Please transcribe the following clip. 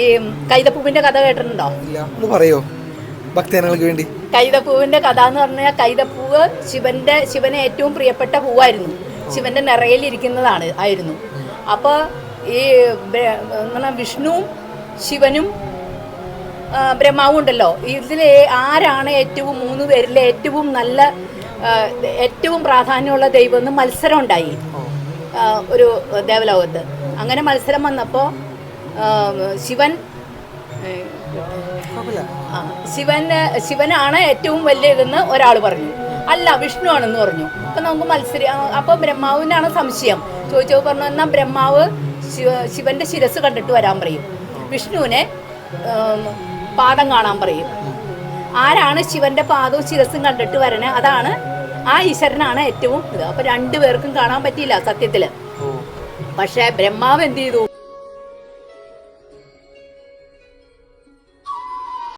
ഈ കൈതപ്പൂവിന്റെ കഥ കേട്ടിട്ടുണ്ടോ? ഇല്ല ഒന്ന് പറയോ? ഭക്തജനങ്ങൾക്ക് വേണ്ടി. കൈതപ്പൂവിന്റെ കഥ എന്ന് പറഞ്ഞാൽ കൈതപ്പൂവ് ശിവന്റെ ശിവന് ഏറ്റവും പ്രിയപ്പെട്ട പൂവായിരുന്നു. ശിവന്റെ നിറയിൽ ഇരിക്കുന്നതാണ് ആയിരുന്നു. അപ്പോൾ ഈ വിഷ്ണുവും ശിവനും ബ്രഹ്മാവും ഉണ്ടല്ലോ. ഇതിൽ ആരാണ് ഏറ്റവും മൂന്ന് പേരിൽ ഏറ്റവും നല്ല ഏറ്റവും പ്രാധാന്യമുള്ള ദൈവം എന്ന് മത്സരം ഉണ്ടായി. ഒരു ദേവലോകത്ത്. അങ്ങനെ മത്സരം വന്നപ്പോൾ ശിവൻ ശിവന് ശിവനാണ് ഏറ്റവും വലിയതെന്ന് ഒരാൾ പറഞ്ഞു. അല്ല വിഷ്ണു ആണെന്ന് പറഞ്ഞു. അപ്പൊ നമുക്ക് മത്സരി അപ്പോൾ അപ്പൊ ബ്രഹ്മാവിനാണ് സംശയം. ചോദിച്ചോ പറഞ്ഞു എന്നാൽ ബ്രഹ്മാവ് ശിവ ശിവന്റെ ശിരസ് കണ്ടിട്ട് വരാൻ പറയും. വിഷ്ണുവിനെ പാദം കാണാൻ പറയും. ആരാണ് ശിവന്റെ പാദവും ശിരസും കണ്ടിട്ട് വരണേ? അതാണ് ആ ഈശ്വരനാണ് ഏറ്റവും ഇത്. അപ്പൊ രണ്ടുപേർക്കും കാണാൻ പറ്റിയില്ല സത്യത്തിൽ. പക്ഷെ ബ്രഹ്മാവ് എന്ത് ചെയ്തു?